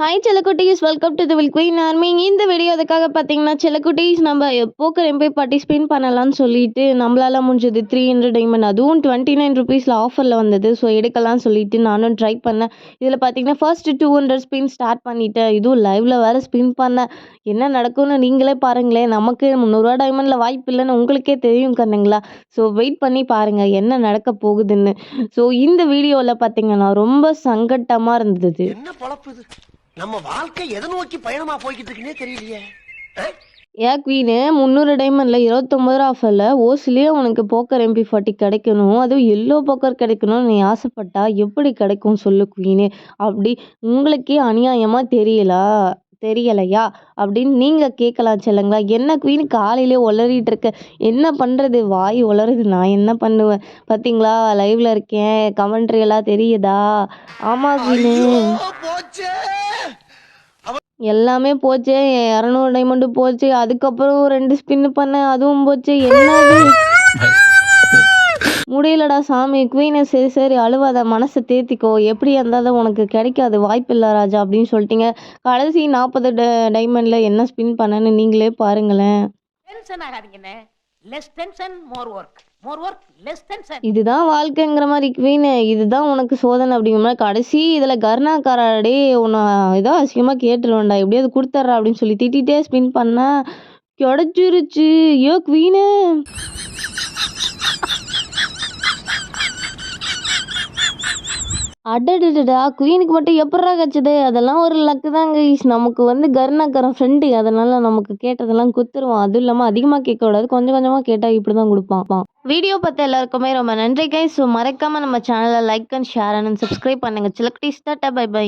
Hi செல்லக்குட்டீஸ் welcome to the will queen army இந்த video அதுக்காக பார்த்தீங்கன்னா செல்லக்குட்டீஸ் நம்ம போக்கர் எம்பை பார்ட்டிசிபேட் பண்ணலாம்னு சொல்லிட்டு நம்மளால முடிஞ்சது த்ரீ ஹண்ட்ரட் டைமண்ட் அதுவும் டுவெண்ட்டி நைன் ருபீஸில் ஆஃபரில் வந்தது. ஸோ எடுக்கலாம்னு சொல்லிட்டு நானும் ட்ரை பண்ணேன். இதில் பார்த்தீங்கன்னா first two hundred spin start பண்ணிட்டேன். இதுவும் லைவில் வேறு ஸ்பின் பண்ணேன். என்ன நடக்கும்னு நீங்களே பாருங்களேன். நமக்கு முந்நூறுரூவா டைமண்டில் வாய்ப்பு இல்லைன்னு உங்களுக்கே தெரியும் கண்ணுங்களா? ஸோ வெயிட் பண்ணி பாருங்கள் என்ன நடக்க போகுதுன்னு. ஸோ இந்த வீடியோவில் பார்த்தீங்கன்னா ரொம்ப சங்கட்டமாக இருந்தது. என்ன நம்ம வாழ்க்கை எதை நோக்கி பயணமா போய்கிட்டு இருக்குன்னே தெரியலையே? ஏன் குவீனு முந்நூறு டைமண்டில் இருபத்தொம்பது ரூபா ஆஃபரில் ஓசிலேயே உனக்கு போக்கர் எம்பி ஃபார்ட்டி கிடைக்கணும். அதுவும் எல்லோ போக்கர் கிடைக்கணும்னு நீ ஆசைப்பட்டா எப்படி கிடைக்கும் சொல்லு குவீனு. அப்படி உங்களுக்கே அநியாயமாக தெரியலா? தெரியலையா? அப்படின்னு நீங்கள் கேட்கலாம் செல்லுங்களா. என்ன குவீன் காலையிலே உளறிட்டு இருக்க. என்ன பண்ணுறது வாய் உளருது. நான் என்ன பண்ணுவேன்? பார்த்தீங்களா லைவில் இருக்கேன். கமெண்ட்ரி எல்லாம் தெரியுதா? ஆமாம் குவீனு. எல்லாமே போச்சு இரநூறு டைமண்டு போச்சு அதுக்கப்புறம் ரெண்டு ஸ்பின் பண்ணேன் அதுவும் போச்சு. என்ன முடியலடா சாமி குவீனை சரி சரி அழுவாத மனசை தேத்திக்கோ. எப்படி இருந்தாலும் உனக்கு கிடைக்காது வாய்ப்பு இல்லை ராஜா அப்படின்னு சொல்லிட்டீங்க. கடைசி நாற்பது டைமண்டில் என்ன ஸ்பின் பண்ணேன்னு நீங்களே பாருங்களேன். Less tension more work more work less tension இதுதான் வாழ்க்கைங்கிற மாதிரி குவீனு இதுதான் உனக்கு சோதனை அப்படிங்கிற மாதிரி கடைசி இதில் கருணாக்காரடி உன்னை ஏதோ அசிங்கமாக கேட்டுருவேன்டா. எப்படியாவது கொடுத்துட்றா அப்படின்னு சொல்லி திட்டிகிட்டே ஸ்பின் பண்ணா கிடச்சிருச்சு. ஐயோ குவீனு அடடடா குயினுக்கு மட்டும் எப்படா கிடச்சது அதெல்லாம் ஒரு லக்கு தான் கைஸ் நமக்கு வந்து கருணாக்கரன் ஃப்ரெண்டு அதனால நமக்கு கேட்டதெல்லாம் குத்துருவான். அதுவும் இல்லாமல் அதிகமாக கேட்கக்கூடாது கொஞ்சம் கொஞ்சமாக கேட்டால் இப்படி தான் கொடுப்பான் வீடியோ பார்த்த எல்லாருக்குமே ரொம்ப நன்றி கைஸ் ஸோ மறக்காமல் நம்ம சேனலை like and share and subscribe பண்ணுங்கள் சிலக்டி ஸ்டார்ட் பை பை